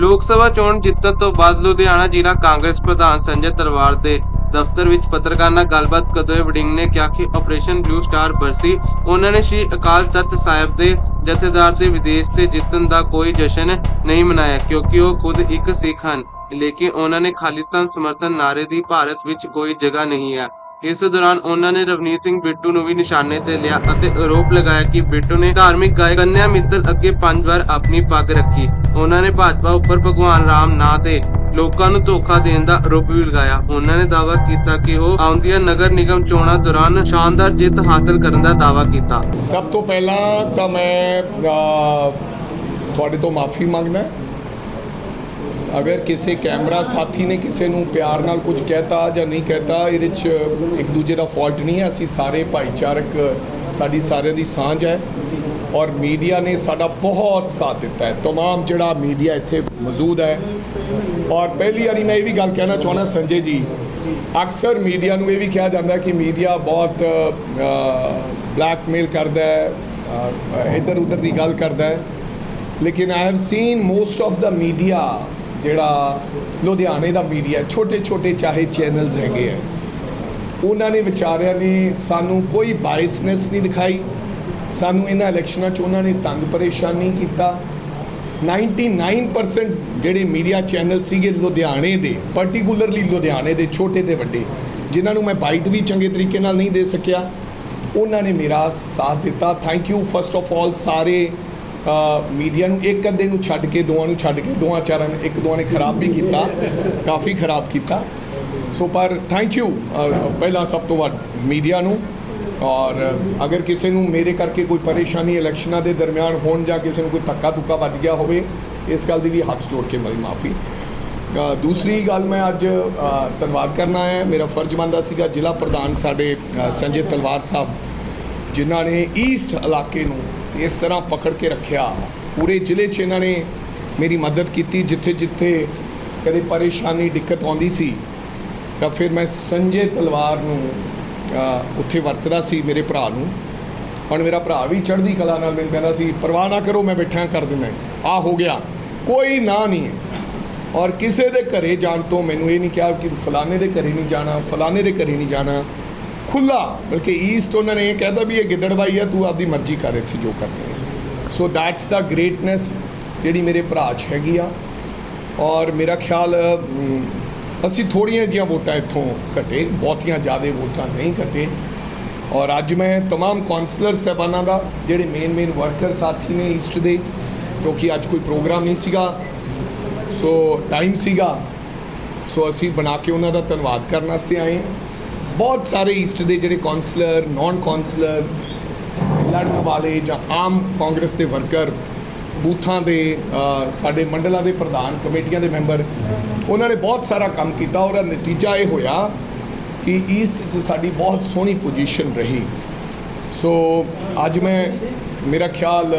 ਲੋਕ ਸਭਾ ਚੋਣ ਜਿੱਤਣ ਤੋਂ ਬਾਅਦ ਲੁਧਿਆਣਾ ਜ਼ਿਲ੍ਹਾ ਕਾਂਗਰਸ ਪ੍ਰਧਾਨ ਸੰਜੇ ਤਰਵਾਰ ਦੇ ਦਫ਼ਤਰ ਵਿੱਚ ਪੱਤਰਕਾਰਾਂ ਨਾਲ ਗੱਲਬਾਤ ਕਰਦੇ ਹੋਏ ਵਡਿੰਗ ਨੇ ਕਿਹਾ ਕਿ ਆਪਰੇਸ਼ਨ ਬਲੂ ਸਟਾਰ ਬਰਸੀ, ਉਹਨਾਂ ਨੇ ਸ਼੍ਰੀ ਅਕਾਲ ਤਖਤ ਸਾਹਿਬ ਦੇ ਜਥੇਦਾਰ ਦੇ ਵਿਦੇਸ਼ ਤੇ ਜਿੱਤਣ ਦਾ ਕੋਈ ਜਸ਼ਨ ਨਹੀਂ ਮਨਾਇਆ, ਕਿਉਂਕਿ ਉਹ ਖੁਦ ਇੱਕ ਸਿੱਖ ਹਨ। ਲੇਕਿਨ ਉਹਨਾਂ ਨੇ ਖਾਲਿਸਤਾਨ ਸਮਰਥਨ ਨਾਰੇ ਦੀ ਭਾਰਤ ਵਿੱਚ ਕੋਈ ਜਗ੍ਹਾ ਨਹੀਂ ਹੈ। ਇਸ ਦੌਰਾਨ ਉਹਨਾਂ ਨੇ ਰਵਨੀਤ ਸਿੰਘ ਬਿੱਟੂ ਨੂੰ ਵੀ ਨਿਸ਼ਾਨੇ ਤੇ ਲਿਆ ਅਤੇ ਆਰੋਪ ਲਗਾਇਆ ਕਿ ਬਿੱਟੂ ਨੇ ਧਾਰਮਿਕ ਗਾਇਕ ਕੰਨਿਆ ਮਿੱਤਲ ਅੱਗੇ ਪੰਜ ਵਾਰ ਆਪਣੀ ਪੱਗ ਰੱਖੀ। ਉਹਨਾਂ ਨੇ ਭਾਜਪਾ ਉੱਪਰ ਭਗਵਾਨ ਰਾਮ ਨਾਂ ਤੇ ਲੋਕਾਂ ਨੂੰ ਧੋਖਾ ਦੇਣ ਦਾ ਆਰੋਪ ਵੀ ਲਗਾਇਆ। ਉਹਨਾਂ ਨੇ ਦਾਅਵਾ ਕੀਤਾ ਕਿ ਉਹ ਆਉਂਦੀਆਂ ਨਗਰ ਨਿਗਮ ਚੋਣਾਂ ਦੌਰਾਨ ਸ਼ਾਨਦਾਰ ਜਿੱਤ ਹਾਸਲ ਕਰਨ ਦਾ ਦਾਅਵਾ ਕੀਤਾ। ਸਭ ਤੋਂ ਪਹਿਲਾਂ ਤਾਂ ਮੈਂ ਤੁਹਾਡੇ ਤੋਂ ਮਾਫੀ ਮੰਗਣਾ ਅਗਰ ਕਿਸੇ ਕੈਮਰਾ ਸਾਥੀ ਨੇ ਕਿਸੇ ਨੂੰ ਪਿਆਰ ਨਾਲ ਕੁਝ ਕਹਿਤਾ ਜਾਂ ਨਹੀਂ ਕਹਿਤਾ ਇਹਦੇ 'ਚ ਇੱਕ ਦੂਜੇ ਦਾ ਫਾਲਟ ਨਹੀਂ ਹੈ ਅਸੀਂ ਸਾਰੇ ਭਾਈਚਾਰਕ ਸਾਡੀ ਸਾਰਿਆਂ ਦੀ ਸਾਂਝ ਹੈ ਔਰ ਮੀਡੀਆ ਨੇ ਸਾਡਾ ਬਹੁਤ ਸਾਥ ਦਿੱਤਾ ਹੈ तमाम ਜਿਹੜਾ ਮੀਡੀਆ ਇੱਥੇ ਮੌਜੂਦ ਹੈ ਔਰ ਪਹਿਲੀ ਵਾਰੀ ਮੈਂ ਇਹ ਵੀ ਗੱਲ ਕਹਿਣਾ ਚਾਹੁੰਦਾ ਸੰਜੇ ਜੀ ਅਕਸਰ ਮੀਡੀਆ ਨੂੰ ਇਹ ਵੀ ਕਿਹਾ ਜਾਂਦਾ ਹੈ ਕਿ ਮੀਡੀਆ ਬਹੁਤ ਬਲੈਕਮੇਲ ਕਰਦਾ ਹੈ ਇੱਧਰ ਉੱਧਰ ਦੀ ਗੱਲ ਕਰਦਾ ਹੈ ਲੇਕਿਨ I have seen most of the media ਜਿਹੜਾ ਲੁਧਿਆਣੇ ਦਾ ਮੀਡੀਆ ਛੋਟੇ ਛੋਟੇ ਚਾਹੇ ਚੈਨਲਸ ਹੈਗੇ ਆ ਉਹਨਾਂ ਨੇ ਵਿਚਾਰਿਆਂ ਨੇ ਸਾਨੂੰ ਕੋਈ ਬਾਇਸਨੈਸ ਨਹੀਂ ਦਿਖਾਈ। ਸਾਨੂੰ ਇਹਨਾਂ ਇਲੈਕਸ਼ਨਾਂ 'ਚ ਉਹਨਾਂ ਨੇ ਤੰਗ ਪਰੇਸ਼ਾਨ ਨਹੀਂ ਕੀਤਾ 99% ਜਿਹੜੇ ਮੀਡੀਆ ਚੈਨਲ ਸੀਗੇ ਲੁਧਿਆਣੇ ਦੇ ਪਾਰਟਿਕੂਲਰਲੀ ਲੁਧਿਆਣੇ ਦੇ ਛੋਟੇ ਤੇ ਵੱਡੇ, ਜਿਨ੍ਹਾਂ ਨੂੰ ਮੈਂ ਬਾਈਟ ਵੀ ਚੰਗੇ ਤਰੀਕੇ ਨਾਲ ਨਹੀਂ ਦੇ ਸਕਿਆ, ਉਹਨਾਂ ਨੇ ਮੇਰਾ ਸਾਥ ਦਿੱਤਾ। Thank you first of all ਸਾਰੇ ਮੀਡੀਆ ਨੂੰ ਇੱਕ ਅੱਧੇ ਨੂੰ ਛੱਡ ਕੇ, ਦੋਵਾਂ ਨੂੰ ਛੱਡ ਕੇ, ਦੋਵਾਂ ਚਾਰਾਂ ਨੇ ਇੱਕ, ਦੋਵਾਂ ਨੇ ਖਰਾਬ ਵੀ ਕੀਤਾ, ਕਾਫੀ ਖਰਾਬ ਕੀਤਾ। ਸੋ ਪਰ ਥੈਂਕ ਯੂ ਪਹਿਲਾਂ ਸਭ ਤੋਂ ਵੱਧ ਮੀਡੀਆ ਨੂੰ। ਔਰ ਅਗਰ ਕਿਸੇ ਨੂੰ ਮੇਰੇ ਕਰਕੇ ਕੋਈ ਪਰੇਸ਼ਾਨੀ ਇਲੈਕਸ਼ਨਾਂ ਦੇ ਦਰਮਿਆਨ ਹੋਣ ਜਾਂ ਕਿਸੇ ਨੂੰ ਕੋਈ ਧੱਕਾ ਧੁੱਕਾ ਵੱਜ ਗਿਆ ਹੋਵੇ, ਇਸ ਗੱਲ ਦੀ ਵੀ ਹੱਥ ਜੋੜ ਕੇ ਮੇਰੀ ਮਾਫੀ। ਦੂਸਰੀ ਗੱਲ ਮੈਂ ਅੱਜ ਧੰਨਵਾਦ ਕਰਨਾ ਹੈ। ਮੇਰਾ ਫਰਜ਼ ਬਣਦਾ ਸੀਗਾ ਜ਼ਿਲ੍ਹਾ ਪ੍ਰਧਾਨ ਸਾਡੇ ਸੰਜੇ ਤਲਵਾਰ ਸਾਹਿਬ, ਜਿਨ੍ਹਾਂ ਨੇ ਈਸਟ ਇਲਾਕੇ ਨੂੰ ਇਸ ਤਰ੍ਹਾਂ ਪਕੜ ਕੇ ਰੱਖਿਆ। ਪੂਰੇ ਜ਼ਿਲ੍ਹੇ 'ਚ ਇਹਨਾਂ ਨੇ ਮੇਰੀ ਮਦਦ ਕੀਤੀ। ਜਿੱਥੇ ਜਿੱਥੇ ਕਦੇ ਪਰੇਸ਼ਾਨੀ, ਦਿੱਕਤ ਆਉਂਦੀ ਸੀ, ਤਾਂ ਫਿਰ ਮੈਂ ਸੰਜੇ ਤਲਵਾਰ ਨੂੰ ਉੱਥੇ ਵਰਤਦਾ ਸੀ ਮੇਰੇ ਭਰਾ ਨੂੰ। ਹੁਣ ਮੇਰਾ ਭਰਾ ਵੀ ਚੜ੍ਹਦੀ ਕਲਾ ਨਾਲ ਮੈਨੂੰ ਕਹਿੰਦਾ ਸੀ, ਪਰਵਾਹ ਨਾ ਕਰੋ, ਮੈਂ ਬੈਠਾ ਕਰ ਦਿੰਦਾ ਆ ਹੋ ਗਿਆ। ਕੋਈ ਨਾ ਨਹੀਂ ਹੈ। ਔਰ ਕਿਸੇ ਦੇ ਘਰੇ ਜਾਣ ਤੋਂ ਮੈਨੂੰ ਇਹ ਨਹੀਂ ਕਿਹਾ ਕਿ ਫਲਾਣੇ ਦੇ ਘਰੇ ਨਹੀਂ ਜਾਣਾ, ਫਲਾਣੇ ਦੇ ਘਰੇ ਨਹੀਂ ਜਾਣਾ। ਖੁੱਲਾ ਬਲਕਿ ਈਸਟ ਉਹਨਾਂ ਨੇ ਇਹ ਕਹਿਤਾ ਵੀ ਇਹ ਗਿੱਦੜਬਾਈ ਆ ਤੂੰ ਆਪਦੀ ਮਰਜ਼ੀ ਕਰ ਇੱਥੇ ਜੋ ਕਰਨੀ ਹੈ ਸੋ ਦੈਟਸ ਦਾ ਗ੍ਰੇਟਨੈਸ ਜਿਹੜੀ ਮੇਰੇ ਭਰਾ 'ਚ ਹੈਗੀ ਆ ਔਰ ਮੇਰਾ ਖਿਆਲ ਅਮ, ਅਸੀਂ ਥੋੜੀਆਂ ਜੀਆਂ ਵੋਟਾਂ ਇੱਥੋਂ ਘਟੇ ਬਹੁਤੀਆਂ ਜ਼ਿਆਦਾ ਵੋਟਾਂ ਨਹੀਂ ਘਟੇ ਔਰ ਅੱਜ ਮੈਂ तमाम ਕਾਉਂਸਲਰ ਸਾਹਿਬਾਨਾਂ ਦਾ ਜਿਹੜੇ ਮੇਨ ਮੇਨ ਵਰਕਰ ਸਾਥੀ ਨੇ ਈਸਟ ਦੇ ਕਿਉਂਕਿ ਅੱਜ ਕੋਈ ਪ੍ਰੋਗਰਾਮ ਨਹੀਂ ਸੀਗਾ ਸੋ ਟਾਈਮ ਸੀਗਾ ਸੋ ਅਸੀਂ ਬਣਾ ਕੇ ਉਹਨਾਂ ਦਾ ਧੰਨਵਾਦ ਕਰਨ ਵਾਸਤੇ ਆਏ ਹਾਂ। ਬਹੁਤ ਸਾਰੇ ਈਸਟ ਦੇ ਜਿਹੜੇ ਕਾਉਂਸਲਰ ਨਾਨ ਕਾਉਂਸਲਰ ਲੜਨ ਵਾਲੇ ਜਾਂ ਆਮ ਕਾਂਗਰਸ ਦੇ ਵਰਕਰ ਬੂਥਾਂ ਦੇ ਸਾਡੇ ਮੰਡਲਾਂ ਦੇ ਪ੍ਰਧਾਨ, ਕਮੇਟੀਆਂ ਦੇ ਮੈਂਬਰ ਉਹਨਾਂ ਨੇ ਬਹੁਤ ਸਾਰਾ ਕੰਮ ਕੀਤਾ ਔਰ ਨਤੀਜਾ ਇਹ ਹੋਇਆ ਕਿ ਈਸਟ 'ਚ ਸਾਡੀ ਬਹੁਤ ਸੋਹਣੀ ਪੋਜੀਸ਼ਨ ਰਹੀ। ਸੋ ਅੱਜ ਮੈਂ, ਮੇਰਾ ਖਿਆਲ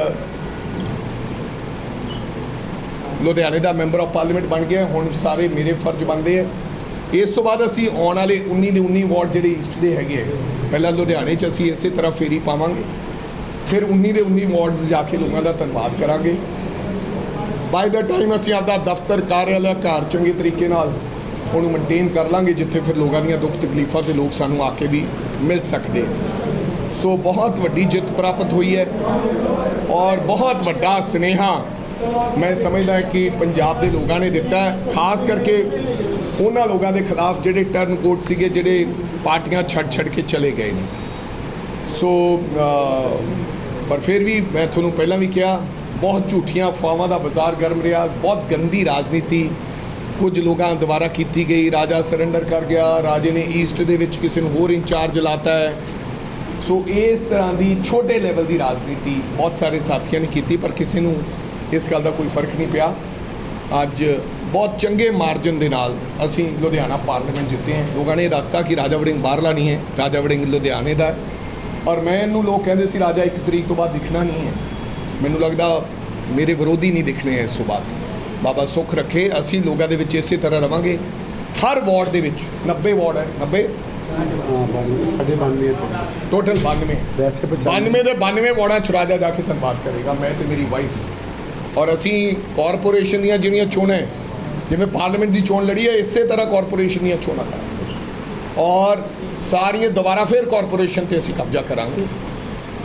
ਲੁਧਿਆਣੇ ਦਾ ਮੈਂਬਰ ਆਫ ਪਾਰਲੀਮੈਂਟ ਬਣ ਗਿਆ, ਹੁਣ ਸਾਰੇ ਮੇਰੇ ਫਰਜ਼ ਬਣਦੇ ਆ। ਇਸ ਤੋਂ ਬਾਅਦ ਅਸੀਂ ਆਉਣ ਵਾਲੇ 19 ਦੇ 19 ਵਾਰਡ ਜਿਹੜੇ ਈਸਟ ਦੇ ਹੈਗੇ ਆ, ਪਹਿਲਾਂ ਲੁਧਿਆਣੇ 'ਚ ਅਸੀਂ ਇਸੇ ਤਰ੍ਹਾਂ ਫੇਰੀ ਪਾਵਾਂਗੇ। ਫਿਰ 19 ਦੇ 19 ਵਾਰਡਸ ਜਾ ਕੇ ਲੋਕਾਂ ਦਾ ਧੰਨਵਾਦ ਕਰਾਂਗੇ। ਬਾਈ ਦਾ ਟਾਈਮ ਅਸੀਂ ਆਪਦਾ ਦਫ਼ਤਰ, ਕਾਰਿਆਲਾ, ਘਰ ਚੰਗੇ ਤਰੀਕੇ ਨਾਲ ਉਹਨੂੰ ਮੇਨਟੇਨ ਕਰ ਲਾਂਗੇ, ਜਿੱਥੇ ਫਿਰ ਲੋਕਾਂ ਦੀਆਂ ਦੁੱਖ ਤਕਲੀਫਾਂ ਤੇ ਲੋਕ ਸਾਨੂੰ ਆ ਕੇ ਵੀ ਮਿਲ ਸਕਦੇ ਸੋ ਬਹੁਤ ਵੱਡੀ ਜਿੱਤ ਪ੍ਰਾਪਤ ਹੋਈ ਹੈ ਔਰ ਬਹੁਤ ਵੱਡਾ ਸਨੇਹਾ ਮੈਂ ਸਮਝਦਾ ਕਿ ਪੰਜਾਬ ਦੇ ਲੋਕਾਂ ਨੇ ਦਿੱਤਾ ਖਾਸ ਕਰਕੇ ਉਹਨਾਂ ਲੋਕਾਂ ਦੇ ਖਿਲਾਫ ਜਿਹੜੇ ਟਰਨ ਕੋਟ ਸੀਗੇ, ਜਿਹੜੇ ਪਾਰਟੀਆਂ ਛੱਡ ਛੱਡ ਕੇ ਚਲੇ ਗਏ ਨੇ। ਸੋ ਪਰ ਫਿਰ ਵੀ ਮੈਂ ਤੁਹਾਨੂੰ ਪਹਿਲਾਂ ਵੀ ਕਿਹਾ, ਬਹੁਤ ਝੂਠੀਆਂ ਅਫਵਾਹਾਂ ਦਾ ਬਾਜ਼ਾਰ ਗਰਮ ਰਿਹਾ, ਬਹੁਤ ਗੰਦੀ ਰਾਜਨੀਤੀ ਕੁਝ ਲੋਕਾਂ ਦੁਆਰਾ ਕੀਤੀ ਗਈ। ਰਾਜਾ ਸਰੈਂਡਰ ਕਰ ਗਿਆ, ਰਾਜੇ ਨੇ ਈਸਟ ਦੇ ਵਿੱਚ ਕਿਸੇ ਨੂੰ ਹੋਰ ਇੰਚਾਰਜ ਲਾਤਾ ਹੈ। ਸੋ ਇਸ ਤਰ੍ਹਾਂ ਦੀ ਛੋਟੇ ਲੈਵਲ ਦੀ ਰਾਜਨੀਤੀ ਬਹੁਤ ਸਾਰੇ ਸਾਥੀਆਂ ਨੇ ਕੀਤੀ, ਪਰ ਕਿਸੇ ਨੂੰ ਇਸ ਗੱਲ ਦਾ ਕੋਈ ਫ਼ਰਕ ਨਹੀਂ ਪਿਆ। ਅੱਜ ਬਹੁਤ ਚੰਗੇ ਮਾਰਜਨ ਦੇ ਨਾਲ ਅਸੀਂ ਲੁਧਿਆਣਾ ਪਾਰਲੀਮੈਂਟ ਜਿੱਤੇ ਹਾਂ। ਲੋਕਾਂ ਨੇ ਇਹ ਦੱਸਤਾ ਕਿ ਰਾਜਾ ਵੜਿੰਗ ਬਾਹਰਲਾ ਨਹੀਂ ਹੈ ਰਾਜਾ ਵੜਿੰਗ ਲੁਧਿਆਣੇ ਦਾ ਔਰ ਮੈਨੂੰ ਲੋਕ ਕਹਿੰਦੇ ਸੀ ਰਾਜਾ ਇੱਕ ਤਰੀਕ ਤੋਂ ਬਾਅਦ ਦਿਖਣਾ ਨਹੀਂ ਹੈ। ਮੈਨੂੰ ਲੱਗਦਾ ਮੇਰੇ ਵਿਰੋਧੀ ਨਹੀਂ ਦਿਖਣੇ ਇਸ ਤੋਂ ਬਾਅਦ। ਬਾਬਾ ਸੁੱਖ ਰੱਖੇ ਅਸੀਂ ਲੋਕਾਂ ਦੇ ਵਿੱਚ ਇਸੇ ਤਰ੍ਹਾਂ ਰਵਾਂਗੇ। ਹਰ ਵਾਰਡ ਦੇ ਵਿੱਚ 90 ਵਾਰਡ ਹੈ 90 ਹਾਂ ਬਾਨਵੇਂ ਸਾਡੇ ਬਾਨਵੇਂ ਹੈ total। ਟੋਟਲ 92 ਵੈਸੇ 95 92 ਦੇ 92 ਵਾਰਡਾਂ ਚ ਰਾਜਾ ਜਾ ਕੇ ਧੰਨਵਾਦ ਕਰੇਗਾ ਮੈਂ ਤੇ ਮੇਰੀ ਵਾਈਫ ਔਰ ਅਸੀਂ ਕਾਰਪੋਰੇਸ਼ਨ ਦੀਆਂ ਜਿਹੜੀਆਂ ਚੋਣਾਂ ਹੈ, ਜਿਵੇਂ ਪਾਰਲੀਮੈਂਟ ਦੀ ਚੋਣ ਲੜੀ ਹੈ, ਇਸੇ ਤਰ੍ਹਾਂ ਕਾਰਪੋਰੇਸ਼ਨ ਦੀਆਂ ਚੋਣਾਂ ਕਰਾਂਗੇ। ਔਰ ਸਾਰੀਆਂ ਦੁਬਾਰਾ ਫਿਰ ਕਾਰਪੋਰੇਸ਼ਨ ਤੇ ਅਸੀਂ ਕਬਜ਼ਾ ਕਰਾਂਗੇ,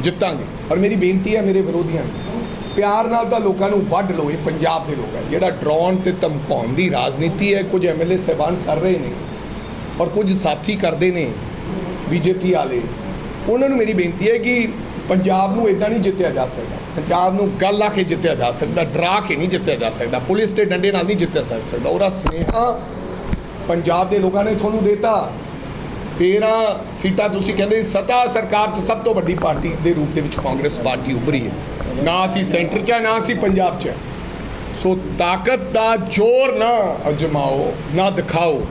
ਜਿੱਤਾਂਗੇ। ਔਰ ਮੇਰੀ ਬੇਨਤੀ ਹੈ ਮੇਰੇ ਵਿਰੋਧੀਆਂ ਨੂੰ, ਪਿਆਰ ਨਾਲ ਤਾਂ ਲੋਕਾਂ ਨੂੰ ਵੱਢ ਲਓ, ਇਹ ਪੰਜਾਬ ਦੇ ਲੋਕ ਹੈ। ਜਿਹੜਾ ਡਰਾਉਣ ਤੇ ਧਮਕਾਉਣ ਦੀ ਰਾਜਨੀਤੀ ਹੈ, ਕੁਝ ਐਮਐਲਏ ਸਹਿਬਾਨ ਕਰ ਰਹੇ ਨੇ ਔਰ ਕੁਝ ਸਾਥੀ ਕਰਦੇ ਨੇ ਬੀਜੇਪੀ ਵਾਲੇ, ਉਹਨਾਂ ਨੂੰ ਮੇਰੀ ਬੇਨਤੀ ਹੈ ਕਿ ਪੰਜਾਬ ਨੂੰ ਇਦਾਂ ਨਹੀਂ ਜਿੱਤਿਆ ਜਾ ਸਕਦਾ। ਪੰਜਾਬ ਨੂੰ ਗੱਲ ਆ ਕੇ ਜਿੱਤਿਆ ਜਾ ਸਕਦਾ ਡਰਾ ਕੇ ਨਹੀਂ ਜਿੱਤਿਆ ਜਾ ਸਕਦਾ ਪੁਲਿਸ ਦੇ ਡੰਡੇ ਨਾਲ ਨਹੀਂ ਜਿੱਤਿਆ ਜਾ ਸਕਦਾ। ਉਹਦਾ ਸਨੇਹਾ ਪੰਜਾਬ ਦੇ ਲੋਕਾਂ ਨੇ ਤੁਹਾਨੂੰ ਦਿੱਤਾ। 13 ਸੀਟਾਂ ਤੁਸੀਂ ਕਹਿੰਦੇ ਸੀ, ਸਰਕਾਰ 'ਚ ਸਭ ਤੋਂ ਵੱਡੀ ਪਾਰਟੀ ਦੇ ਰੂਪ ਦੇ ਵਿੱਚ ਕਾਂਗਰਸ ਪਾਰਟੀ ਉੱਭਰੀ ਹੈ। ਨਾ ਅਸੀਂ ਸੈਂਟਰ 'ਚ ਹੈ ਨਾ ਅਸੀਂ ਪੰਜਾਬ 'ਚ ਹੈ। ਸੋ ਤਾਕਤ ਦਾ ਜ਼ੋਰ ਨਾ ਅਜਮਾਓ ਨਾ ਦਿਖਾਓ।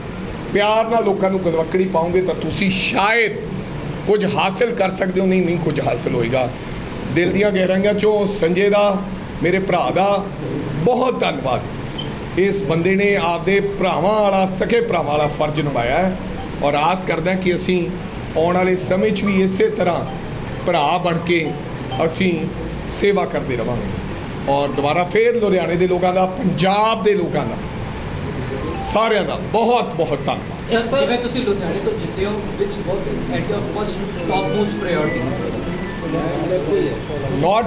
ਪਿਆਰ ਨਾਲ ਲੋਕਾਂ ਨੂੰ ਗਦਵਕੜੀ ਪਾਉਂਗੇ ਤਾਂ ਤੁਸੀਂ ਸ਼ਾਇਦ ਕੁਝ ਹਾਸਲ ਕਰ ਸਕਦੇ ਹੋ? ਨਹੀਂ ਨਹੀਂ ਕੁਝ ਹਾਸਲ ਹੋਏਗਾ। ਦਿਲ ਦੀਆਂ ਗਹਿਰਾਈਆਂ ਚੋਂ ਸੰਜੇ ਦਾ, ਮੇਰੇ ਭਰਾ ਦਾ ਬਹੁਤ ਧੰਨਵਾਦ। ਇਸ ਬੰਦੇ ਨੇ ਆਪਦੇ ਭਰਾਵਾਂ ਵਾਲਾ, ਸਕੇ ਭਰਾਵਾਂ ਵਾਲਾ ਫਰਜ਼ ਨਿਭਾਇਆ ਹੈ ਔਰ ਆਸ ਕਰਦਾ ਕਿ ਅਸੀਂ ਆਉਣ ਵਾਲੇ ਸਮੇਂ 'ਚ ਵੀ ਇਸੇ ਤਰ੍ਹਾਂ ਭਰਾ ਬਣ ਕੇ ਅਸੀਂ ਸੇਵਾ ਕਰਦੇ ਰਵਾਂਗੇ। ਔਰ ਦੁਬਾਰਾ ਫੇਰ ਲੁਧਿਆਣੇ ਦੇ ਲੋਕਾਂ ਦਾ, ਪੰਜਾਬ ਦੇ ਲੋਕਾਂ ਦਾ ਸਾਰਿਆਂ ਦਾ ਬਹੁਤ ਬਹੁਤ ਧੰਨਵਾਦ ਸਰ ਜਿਵੇਂ ਤੁਸੀਂ ਲੁਧਿਆਣੇ ਤੋਂ ਜਿੱਤੇ ਹੋ which work is at your first top most priority not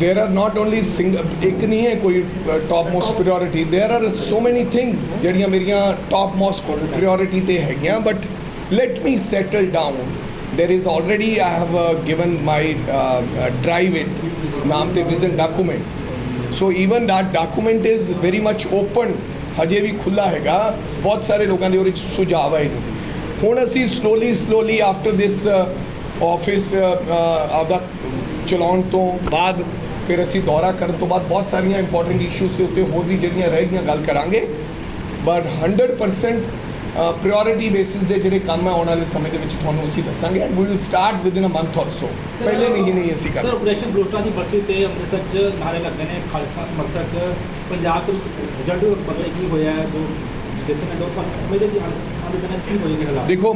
there are not only single ਇੱਕ ਨਹੀਂ ਹੈ ਕੋਈ top most priority there are so many things ਜਿਹੜੀਆਂ ਮੇਰੀਆਂ ਟਾਪ ਮੋਸਟ ਪ੍ਰਾਇੋਰਟੀ ਤੇ ਹੈਗੀਆਂ but let me settle down there is already i have uh, given my uh, uh, drive it ਨਾਮ ਤੇ vision document so even that document is very much open ਹਜੇ ਵੀ ਖੁੱਲਾ ਹੈਗਾ। ਬਹੁਤ ਸਾਰੇ ਲੋਕਾਂ ਦੇ ਉਹਦੇ ਵਿੱਚ ਸੁਝਾਅ ਆਏ ਨੇ। ਹੁਣ ਅਸੀਂ slowly slowly after this office ਆਪਦਾ ਚਲਾਉਣ ਤੋਂ ਬਾਅਦ ਫਿਰ ਅਸੀਂ ਦੌਰਾ ਕਰਨ ਤੋਂ ਬਾਅਦ ਬਹੁਤ ਸਾਰੀਆਂ ਇੰਪੋਰਟੈਂਟ ਇਸ਼ੂਸ ਦੇ ਉੱਤੇ ਹੋਰ ਵੀ ਜਿਹੜੀਆਂ ਰਹਿ ਗਈਆਂ ਗੱਲ ਕਰਾਂਗੇ। ਬਟ 100% ਪ੍ਰਾਇੋਰਟੀ ਬੇਸਿਸ ਦੇ ਜਿਹੜੇ ਕੰਮ ਹੈ ਆਉਣ ਵਾਲੇ ਸਮੇਂ ਦੇ ਵਿੱਚ ਤੁਹਾਨੂੰ ਅਸੀਂ ਦੱਸਾਂਗੇ and we will start with in a month or so ਪਹਿਲੇ ਮਹੀਨੇ ਹੀ ਅਸੀਂ ਸਰ ਕਰਾਂਗੇ ਆਪਰੇਸ਼ਨ ਬਲੂਸਟਰ ਦੀ ਬਰਸੀ ਤੇ ਅੰਮ੍ਰਿਤਸਰ ਚ ਨਾਰੇ ਲੱਗਦੇ ਨੇ ਖਾਲਿਸਤਾਨ ਸਮਰਥਕ। ਪੰਜਾਬ ਤੋਂ ਰਿਜ਼ਲਟ ਬਦਲੇ ਕੀ ਹੋਇਆ ਜੋ ਜਿੱਤਨੇ ਦੋ ਤੁਹਾਨੂੰ ਸਮਝਦੇ ਕਿ ਆਉਂਦੇ ਦਿਨਾਂ ਕੀ ਹੋਏਗੀ ਹਾਲਾਤ? ਦੇਖੋ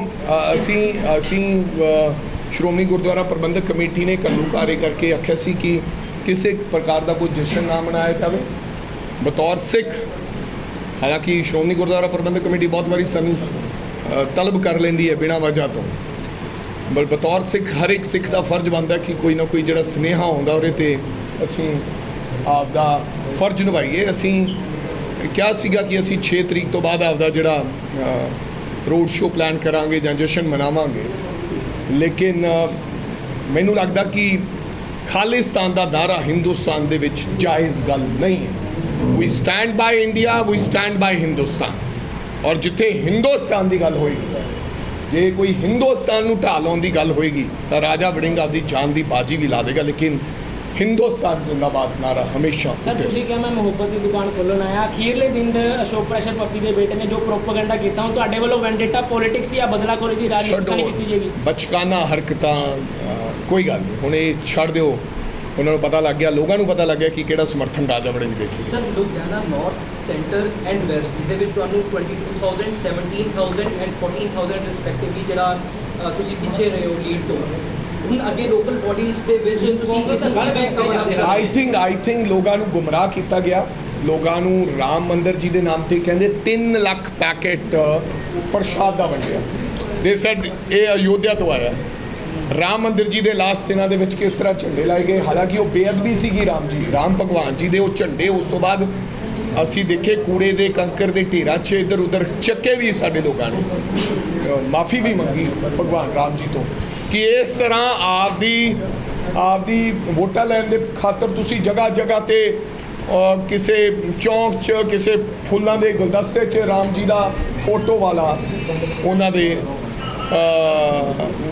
ਅਸੀਂ ਅਸੀਂ ਸ਼੍ਰੋਮਣੀ ਗੁਰਦੁਆਰਾ ਪ੍ਰਬੰਧਕ ਕਮੇਟੀ ਨੇ ਕੱਲੂ ਕਾਰੇ ਕਰਕੇ ਆਖਿਆ ਸੀ ਕਿ ਕਿਸੇ ਪ੍ਰਕਾਰ ਦਾ ਕੋਈ ਜਸ਼ਨ ਨਾ ਮਨਾਇਆ ਜਾਵੇ। ਬਤੌਰ ਸਿੱਖ ਹਾਲਾਂਕਿ ਸ਼੍ਰੋਮਣੀ ਗੁਰਦੁਆਰਾ ਪ੍ਰਬੰਧਕ ਕਮੇਟੀ ਬਹੁਤ ਵਾਰੀ ਸਾਨੂੰ ਤਲਬ ਕਰ ਲੈਂਦੀ ਹੈ ਬਿਨਾਂ ਵਜ੍ਹਾ ਤੋਂ। ਬਲ ਬਤੌਰ ਸਿੱਖ, ਹਰ ਇੱਕ ਸਿੱਖ ਦਾ ਫਰਜ਼ ਬਣਦਾ ਕਿ ਕੋਈ ਨਾ ਕੋਈ ਜਿਹੜਾ ਸਨੇਹਾ ਆਉਂਦਾ ਉਹਦੇ ਤੇ ਅਸੀਂ ਆਪਦਾ ਫਰਜ਼ ਨਿਭਾਈਏ। ਅਸੀਂ ਕਿਹਾ ਸੀਗਾ ਕਿ ਅਸੀਂ 6 ਤਰੀਕ ਤੋਂ ਬਾਅਦ ਆਪਦਾ ਜਿਹੜਾ ਰੋਡ ਸ਼ੋਅ ਪਲਾਨ ਕਰਾਂਗੇ ਜਾਂ ਜਸ਼ਨ ਮਨਾਵਾਂਗੇ। ਲੇਕਿਨ ਮੈਨੂੰ ਲੱਗਦਾ ਕਿ ਖਾਲਿਸਤਾਨ ਦਾ ਨਾਰਾ ਹਿੰਦੁਸਤਾਨ ਦੇ ਵਿੱਚ ਜਾਇਜ਼ ਗੱਲ ਨਹੀਂ ਹੈ। We stand by India we stand by Hindustan ਔਰ ਜਿੱਥੇ ਹਿੰਦੁਸਤਾਨ ਦੀ ਗੱਲ ਹੋਏਗੀ ਜੇ ਕੋਈ ਹਿੰਦੁਸਤਾਨ ਨੂੰ ਢਾਹ ਲਾਉਣ ਦੀ ਗੱਲ ਹੋਏਗੀ ਤਾਂ ਰਾਜਾ ਵੜਿੰਗ ਆਪਦੀ ਜਾਨ ਦੀ ਬਾਜੀ ਵੀ ਲਾ ਦੇਗਾ ਲੇਕਿਨ ਹਿੰਦੁਸਤਾਨ ਜ਼ਿੰਦਾਬਾਦ ਨਾਰਾ ਹਮੇਸ਼ਾ ਸਰ ਤੁਸੀਂ ਕਿਹਾ ਮੈਂ ਮੁਹੱਬਤ ਦੀ ਦੁਕਾਨ ਖੋਲ੍ਹਣ ਆਇਆ। ਅਖੀਰਲੇ ਦਿਨ ਦੇ ਅਸ਼ੋਕ ਪ੍ਰੈਸ਼ਰ ਪੱਪੀ ਦੇ ਬੇਟੇ ਨੇ ਜੋ ਪ੍ਰੋਪਾਗੈਂਡਾ ਕੀਤਾ ਉਹ ਤੁਹਾਡੇ ਵੱਲੋਂ ਵੈਂਡੇਟਾ ਪੋਲਿਟਿਕਸ ਜਾਂ ਬਦਲਾਖੋਰੀ ਦੀ ਰਾਜਨੀਤੀ ਕੀਤੀ ਜਾਏਗੀ। ਬਚਕਾਨਾ ਹਰਕਤਾਂ ਕੋਈ ਗੱਲ ਨਹੀਂ। ਹੁਣ ਇਹ ਛੱਡ ਦਿਓ। ਉਹਨਾਂ ਨੂੰ ਪਤਾ ਲੱਗ ਗਿਆ ਲੋਕਾਂ ਨੂੰ ਪਤਾ ਲੱਗ ਗਿਆ ਕਿ ਕਿਹੜਾ ਸਮਰਥਨ ਰਾਜਾ ਵੜਿੰਗ ਦੇਖੇ। Sir Ludhiana north centre and west ਜਿਹਦੇ ਵਿੱਚ ਤੁਹਾਨੂੰ 22000 17000 ਐਂਡ 14000 ਰਿਸਪੈਕਟਿਵਲੀ ਜਿਹੜਾ ਤੁਸੀਂ ਪਿੱਛੇ ਰਹੇ ਹੋ ਲੀਡ ਤੋਂ। ਹੁਣ ਅੱਗੇ ਲੋਕਲ ਬਾਡੀਜ਼ ਦੇ ਵਿੱਚ ਤੁਸੀਂ ਨੂੰ ਕਿਵੇਂ ਆਈ ਥਿੰਕ ਆਈ ਥਿੰਕ ਲੋਕਾਂ ਨੂੰ ਗੁੰਮਰਾਹ ਕੀਤਾ ਗਿਆ। ਲੋਕਾਂ ਨੂੰ ਰਾਮ ਮੰਦਿਰ ਜੀ ਦੇ ਨਾਮ ਤੇ ਕਹਿੰਦੇ 3 ਲੱਖ ਪੈਕੇਟ ਪ੍ਰਸ਼ਾਦ ਦਾ ਵੰਡਿਆ। ਦੇ ਸੈਡ ਇਹ ਅਯੋਧਿਆ ਤੋਂ ਆਇਆ। ਰਾਮ ਮੰਦਿਰ ਜੀ ਦੇ ਲਾਸਟ ਦਿਨਾਂ ਦੇ ਵਿੱਚ ਕਿਸ ਤਰ੍ਹਾਂ ਝੰਡੇ ਲਾਏ ਗਏ? ਹਾਲਾਂਕਿ ਉਹ ਬੇਅਦਬੀ ਸੀਗੀ ਰਾਮ ਜੀ। ਰਾਮ ਭਗਵਾਨ ਜੀ ਦੇ ਉਹ ਝੰਡੇ ਉਸ ਤੋਂ ਬਾਅਦ ਅਸੀਂ ਦੇਖੇ ਕੂੜੇ ਦੇ, ਕੰਕਰ ਦੇ ਢੇਰਾਂ 'ਚ ਇੱਧਰ ਉੱਧਰ ਚੱਕੇ ਵੀ ਸਾਡੇ ਲੋਕਾਂ ਨੇ। ਮਾਫੀ ਵੀ ਮੰਗੀ ਭਗਵਾਨ ਰਾਮ ਜੀ ਤੋਂ ਕਿ ਇਸ ਤਰ੍ਹਾਂ ਆਪਦੀ ਆਪਦੀ ਵੋਟਾਂ ਲੈਣ ਦੇ ਖਾਤਰ ਤੁਸੀਂ ਜਗ੍ਹਾ ਜਗ੍ਹਾ ਤੇ ਕਿਸੇ ਚੌਂਕ 'ਚ, ਕਿਸੇ ਫੁੱਲਾਂ ਦੇ ਗੁਲਦਸਤੇ 'ਚ ਰਾਮ ਜੀ ਦਾ ਫੋਟੋ ਵਾਲਾ ਉਹਨਾਂ ਦੇ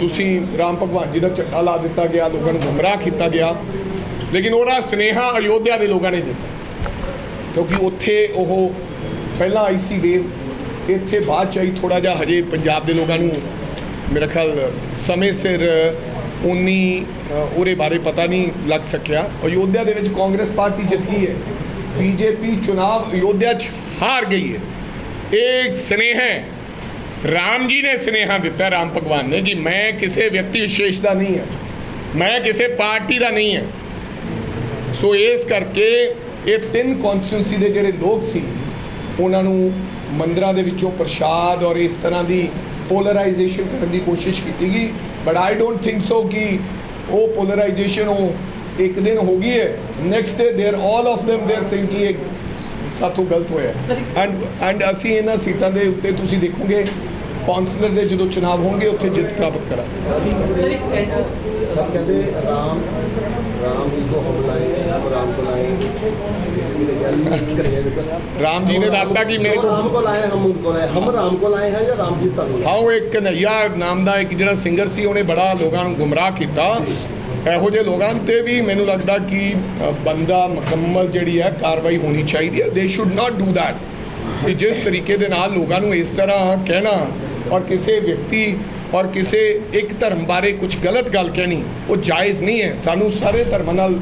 ਤੁਸੀਂ ਰਾਮ ਭਗਵਾਨ ਜੀ ਦਾ ਝੰਡਾ ਲਾ ਦਿੱਤਾ ਗਿਆ, ਲੋਕਾਂ ਨੂੰ ਗੁੰਮਰਾਹ ਕੀਤਾ ਗਿਆ। ਲੇਕਿਨ ਉਹਦਾ ਸਨੇਹਾ ਅਯੋਧਿਆ ਦੇ ਲੋਕਾਂ ਨੇ ਦਿੱਤਾ। ਕਿਉਂਕਿ ਉੱਥੇ ਉਹ ਪਹਿਲਾਂ ਆਈ ਸੀ ਵੇਵ ਇੱਥੇ ਬਾਅਦ ਚ ਆਈ ਥੋੜਾ ਜਿਹਾ ਹਜੇ ਪੰਜਾਬ ਦੇ ਲੋਕਾਂ ਨੂੰ ਮੇਰਾ ਖਿਆਲ ਸਮੇਂ ਸਿਰ ਉਨੀ ਉਹਦੇ ਬਾਰੇ ਪਤਾ ਨਹੀਂ ਲੱਗ ਸਕਿਆ। ਅਯੋਧਿਆ ਦੇ ਵਿੱਚ ਕਾਂਗਰਸ ਪਾਰਟੀ ਜਿੱਤ ਗਈ ਹੈ। ਬੀਜੇਪੀ ਚੁਣਾਵ ਅਯੋਧਿਆ 'ਚ ਹਾਰ ਗਈ ਹੈ। ਇਹ ਇੱਕ ਸਨੇਹ ਹੈ। ਰਾਮ ਜੀ ਨੇ ਸਨੇਹਾ ਦਿੱਤਾ ਰਾਮ ਭਗਵਾਨ ਨੇ ਕਿ ਮੈਂ ਕਿਸੇ ਵਿਅਕਤੀ ਵਿਸ਼ੇਸ਼ ਦਾ ਨਹੀਂ ਹਾਂ। ਮੈਂ ਕਿਸੇ ਪਾਰਟੀ ਦਾ ਨਹੀਂ ਹਾਂ। ਸੋ ਇਸ ਕਰਕੇ ਇਹ ਤਿੰਨ ਕੌਂਸਟੀਟਿਊਂਸੀ ਦੇ ਜਿਹੜੇ ਲੋਕ ਸੀ ਉਹਨਾਂ ਨੂੰ ਮੰਦਰਾਂ ਦੇ ਵਿੱਚੋਂ ਪ੍ਰਸ਼ਾਦ ਔਰ ਇਸ ਤਰ੍ਹਾਂ ਦੀ ਪੋਲਰਾਈਜੇਸ਼ਨ ਕਰਨ ਦੀ ਕੋਸ਼ਿਸ਼ ਕੀਤੀ ਗਈ। But I don't think so ਕਿ ਉਹ ਪੋਲਰਾਈਜੇਸ਼ਨ ਉਹ ਇੱਕ ਦਿਨ ਹੋ ਗਈ ਹੈ। Next day there all of them are saying ਕਿ ਇਹ ਸਾਥੋਂ ਗਲਤ ਹੋਇਆ। ਐਂਡ ਐਂਡ ਅਸੀਂ ਇਹਨਾਂ ਸੀਟਾਂ ਦੇ ਉੱਤੇ ਤੁਸੀਂ ਦੇਖੋਗੇ ਕੌਂਸਲਰ ਦੇ ਜਦੋਂ ਚੁਣਾਵ ਹੋਣਗੇ ਉੱਥੇ ਜਿੱਤ ਪ੍ਰਾਪਤ ਕਰਾਂਗੇ ਸਰ ਇੱਕ ਐਂਡ सब कहते हैं, राम राम जी को हम लाए हम राम को लाए करिए निकल ਰਾਮ ਜੀ ਨੇ ਦੱਸਤਾ ਕਿ ਮੇਰੇ जो ਕੋਲ राम को लाए हम उनको लाए हम राम को लाए हैं या राम जी सानू ਹਾਂ ਉਹ ਇੱਕ ਕਨਈਆ ਨਾਮ ਦਾ ਇੱਕ ਜਿਹੜਾ ਸਿੰਗਰ ਸੀ ਉਹਨੇ ਬੜਾ ਲੋਕਾਂ ਨੂੰ ਗੁੰਮਰਾਹ ਕੀਤਾ ਇਹੋ ਜਿਹੇ ਲੋਕਾਂ ਤੇ ਵੀ ਮੈਨੂੰ ਲੱਗਦਾ ਕਿ ਅ, ਬੰਦਾ ਮੁਕੰਮਲ ਜਿਹੜੀ ਹੈ ਕਾਰਵਾਈ ਹੋਣੀ ਚਾਹੀਦੀ ਹੈ ਦੇ ਸ਼ੁੱਡ ਨਾਟ ਡੂ ਦੈਟ ਕਿ ਜਿਸ ਤਰੀਕੇ ਦੇ ਨਾਲ ਲੋਕਾਂ ਨੂੰ ਇਸ ਤਰ੍ਹਾਂ ਕਹਿਣਾ ਔਰ ਕਿਸੇ ਵਿਅਕਤੀ ਔਰ ਕਿਸੇ ਇੱਕ ਧਰਮ ਬਾਰੇ ਕੁਝ ਗਲਤ ਗੱਲ ਕਹਿਣੀ ਉਹ ਜਾਇਜ਼ ਨਹੀਂ ਹੈ ਸਾਨੂੰ ਸਾਰੇ ਧਰਮਾਂ ਨਾਲ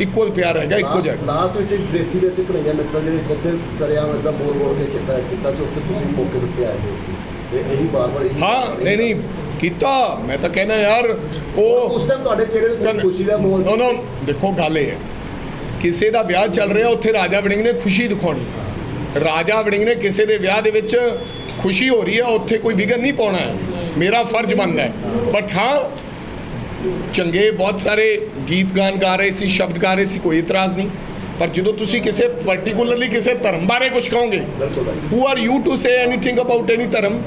ਇਕੁਅਲ ਪਿਆਰ ਹੈਗਾ ਇੱਕੋ ਜਿਹਾ ਲਾਸਟ ਵਿੱਚ ਗ੍ਰੇਸੀ ਦੇ ਵਿੱਚ ਕਨਈਆ ਮਿੱਤਲ ਜਿਹੜੇ ਉੱਥੇ ਸਰਿਆਮ ਇਦਾਂ ਬੋਲ ਬੋਲ ਕੇ ਕੀਤਾ ਕੀਤਾ ਸੀ ਉੱਥੇ ਤੁਸੀਂ ਮੌਕੇ ਉੱਤੇ ਆਏ ਹੋਏ ਸੀ ਤੇ ਇਹੀ ਬਾਰ ਬਾਰ ਇਹੀ ਹਾਂ ਨਹੀਂ ਨਹੀਂ ਕੀਤਾ ਮੈਂ ਤਾਂ ਕਹਿਣਾ ਯਾਰ ਉਹ ਉਸ ਟਾਈਮ ਤੁਹਾਡੇ ਚਿਹਰੇ ਤੇ ਖੁਸ਼ੀ ਦਾ ਮਾਹੌਲ ਨੋ ਨੋ ਦੇਖੋ ਗੱਲ ਇਹ ਹੈ ਕਿਸੇ ਦਾ ਵਿਆਹ ਚੱਲ ਰਿਹਾ ਉੱਥੇ ਰਾਜਾ ਵੜਿੰਗ ਨੇ ਖੁਸ਼ੀ ਦਿਖਾਉਣੀ। ਰਾਜਾ ਵੜਿੰਗ ਨੇ ਕਿਸੇ ਦੇ ਵਿਆਹ ਦੇ ਵਿੱਚ ਖੁਸ਼ੀ ਹੋ ਰਹੀ ਹੈ ਉੱਥੇ ਕੋਈ ਵਿਗਨ ਨਹੀਂ ਪਾਉਣਾ ਹੈ। ਮੇਰਾ ਫਰਜ਼ ਬਣਦਾ ਹੈ। ਬਟ ਹਾਂ, ਚੰਗੇ ਬਹੁਤ ਸਾਰੇ ਗੀਤ ਗਾਨ ਗਾ ਰਹੇ ਸੀ, ਸ਼ਬਦ ਗਾ ਰਹੇ ਸੀ, ਕੋਈ ਇਤਰਾਜ਼ ਨਹੀਂ। ਪਰ ਜਦੋਂ ਤੁਸੀਂ ਕਿਸੇ ਪਾਰਟਿਕੂਲਰਲੀ ਕਿਸੇ ਧਰਮ ਬਾਰੇ ਕੁਝ ਕਹੋਗੇ who are you to say anything about any dharma?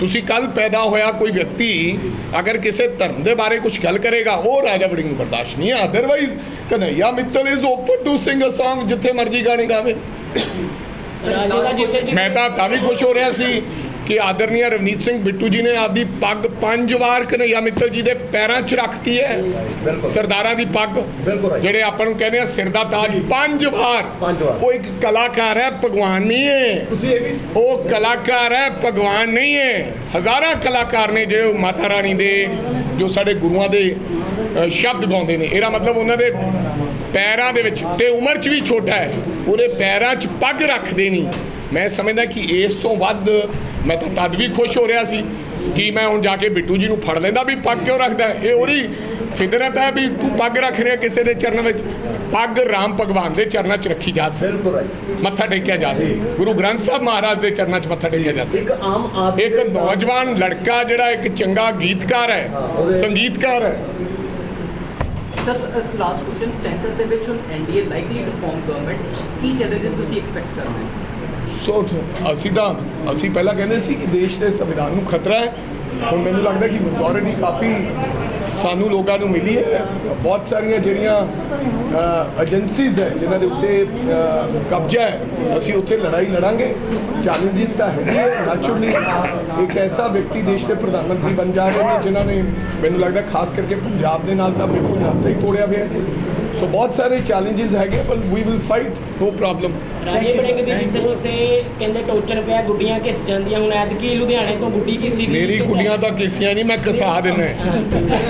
ਤੁਸੀਂ ਕੱਲ ਪੈਦਾ ਹੋਇਆ ਕੋਈ ਵਿਅਕਤੀ, ਅਗਰ ਕਿਸੇ ਧਰਮ ਦੇ ਬਾਰੇ ਕੁਝ ਗੱਲ ਕਰੇਗਾ, ਉਹ ਰਾਜਾ ਵੜਿੰਗ ਨੂੰ ਬਰਦਾਸ਼ਤ ਨਹੀਂ ਹੈ। Otherwise Kanhaiya Mittal is open to sing a Song ਜਿੱਥੇ ਮਰਜ਼ੀ ਗਾਣੇ ਗਾਵੇ। ਮੈਂ ਤਾਂ ਤਾਂ ਵੀ ਖੁਸ਼ ਹੋ ਰਿਹਾ ਸੀ ਕਿ ਆਦਰਨੀय ਰਵਨੀਤ ਸਿੰਘ ਬਿੱਟੂ ਜੀ ਨੇ ਆਪਦੀ ਪੱਗ ਪੰਜ ਵਾਰ ਕਨਈਆ ਮਿੱਤਲ ਜੀ ਦੇ ਪੈਰਾਂ 'ਚ ਰੱਖਤੀ ਹੈ। ਸਰਦਾਰਾਂ ਦੀ ਪੱਗ। ਜਿਹੜੇ ਆਪਾਂ ਨੂੰ ਕਹਿੰਦੇ ਆ ਸਿਰ ਦਾ ਤਾਜ ਪੰਜ ਵਾਰ। ਉਹ ਇੱਕ ਕਲਾਕਾਰ ਹੈ ਭਗਵਾਨ ਨਹੀਂ ਹੈ। ਤੁਸੀਂ ਇਹ ਵੀ ਉਹ ਕਲਾਕਾਰ ਹੈ ਭਗਵਾਨ ਨਹੀਂ ਹੈ। ਹਜ਼ਾਰਾਂ ਕਲਾਕਾਰ ਨੇ ਜਿਹੜੇ ਮਾਤਾ ਰਾਣੀ ਦੇ ਜੋ ਸਾਡੇ ਗੁਰੂਆਂ ਦੇ ਸ਼ਬਦ ਗਾਉਂਦੇ ਨੇ। ਇਹਦਾ ਮਤਲਬ ਉਹਨਾਂ ਦੇ ਪੈਰਾਂ ਦੇ ਵਿੱਚ ਤੇ ਉਮਰ 'ਚ ਵੀ ਛੋਟਾ ਹੈ ਉਹਦੇ ਪੈਰਾਂ 'ਚ ਪੱਗ ਰੱਖਦੇ ਨਹੀਂ। ਮੈਂ ਸਮਝਦਾ ਕਿ ਇਸ ਤੋਂ ਵੱਧ ਮੈਂ ਤਾਂ ਤਦ ਵੀ ਖੁਸ਼ ਹੋ ਰਿਹਾ ਸੀ ਕਿ ਮੈਂ ਹੁਣ ਜਾ ਕੇ ਬਿੱਟੂ ਜੀ ਨੂੰ ਫੜ ਲੈਂਦਾ ਵੀ ਪੱਗ ਕਿਉਂ ਰੱਖਦਾ? ਇਹ ਉਹਦੀ ਫਿਤਰਤ ਹੈ ਵੀ ਤੂੰ ਪੱਗ ਰੱਖ ਰਿਹਾ ਕਿਸੇ ਦੇ ਚਰਨ ਵਿੱਚ। ਪੱਗ ਰਾਮ ਭਗਵਾਨ ਦੇ ਚਰਨਾਂ 'ਚ ਰੱਖੀ ਜਾ ਸਕਦੀ। ਮੱਥਾ ਟੇਕਿਆ ਜਾ ਸੀ ਗੁਰੂ ਗ੍ਰੰਥ ਸਾਹਿਬ ਮਹਾਰਾਜ ਦੇ ਚਰਨਾਂ 'ਚ ਮੱਥਾ ਟੇਕਿਆ ਜਾ ਸੀ ਇੱਕ ਆਮ ਆਦਮੀ ਇੱਕ ਦੇ ਇਨਸਾਨ- ਨੌਜਵਾਨ ਲੜਕਾ ਜਿਹੜਾ ਇੱਕ ਚੰਗਾ ਗੀਤਕਾਰ ਹੈ ਸੰਗੀਤਕਾਰ ਹੈ ਸਰ ਇਸ ਲਾਸਟ ਕੁਐਸਚਨ ਸੈਂਟਰ ਦੇ ਵਿੱਚ ਹੁਣ NDA likely to form government Ki challenges ਤੁਸੀਂ ਐਕਸਪੈਕਟ ਕਰਦੇ ਹੋ? ਸੋ ਅਸੀਂ ਤਾਂ, ਅਸੀਂ ਪਹਿਲਾਂ ਕਹਿੰਦੇ ਸੀ ਕਿ ਦੇਸ਼ ਦੇ ਸੰਵਿਧਾਨ ਨੂੰ ਖਤਰਾ ਹੈ। ਹੁਣ ਮੈਨੂੰ ਲੱਗਦਾ ਕਿ ਮੈਜੋਰਿਟੀ ਕਾਫੀ ਸਾਨੂੰ ਲੋਕਾਂ ਨੂੰ ਮਿਲੀ ਹੈ। ਬਹੁਤ ਸਾਰੀਆਂ ਜਿਹੜੀਆਂ ਏਜੰਸੀਜ਼ ਹੈ ਜਿਨ੍ਹਾਂ ਦੇ ਉੱਤੇ ਕਬਜ਼ਾ ਹੈ ਅਸੀਂ ਉੱਥੇ ਲੜਾਈ ਲੜਾਂਗੇ। ਚੈਲੰਜਸ ਤਾਂ ਹੈ ਨੈਚੁਰਲੀ ਇੱਕ ਐਸਾ ਵਿਅਕਤੀ ਦੇਸ਼ ਦੇ ਪ੍ਰਧਾਨ ਮੰਤਰੀ ਬਣ ਜਾ ਰਹੇ ਨੇ ਜਿਨ੍ਹਾਂ ਨੇ ਮੈਨੂੰ ਲੱਗਦਾ ਖਾਸ ਕਰਕੇ ਪੰਜਾਬ ਦੇ ਨਾਲ ਤਾਂ ਬਿਲਕੁਲ ਨਾਤਾ ਹੀ ਤੋੜਿਆ ਹੋਇਆ ਸੋ ਬਹੁਤ ਸਾਰੇ ਚੈਲੰਜਸ ਹੈਗੇ ਪਰ we will fight no problem ਰਾਜੇ ਬੜਿੰਗ ਦੀ ਜਿੱਥੇ ਜਿੱਥੇ ਕਹਿੰਦੇ ਟੋਚਨ ਪਿਆ ਗੁੱਡੀਆਂ ਘਿਸ ਜਾਂਦੀਆਂ ਹੁਣ ਐਤਕੀ ਲੁਧਿਆਣੇ ਤੋਂ ਗੁੱਡੀ ਕਿਸੇ ਮੇਰੀ ਕੁੜੀਆਂ ਤਾਂ ਕਿਸੀਆਂ ਨਹੀਂ ਮੈਂ ਕਸਾ ਦਿੰਦਾ।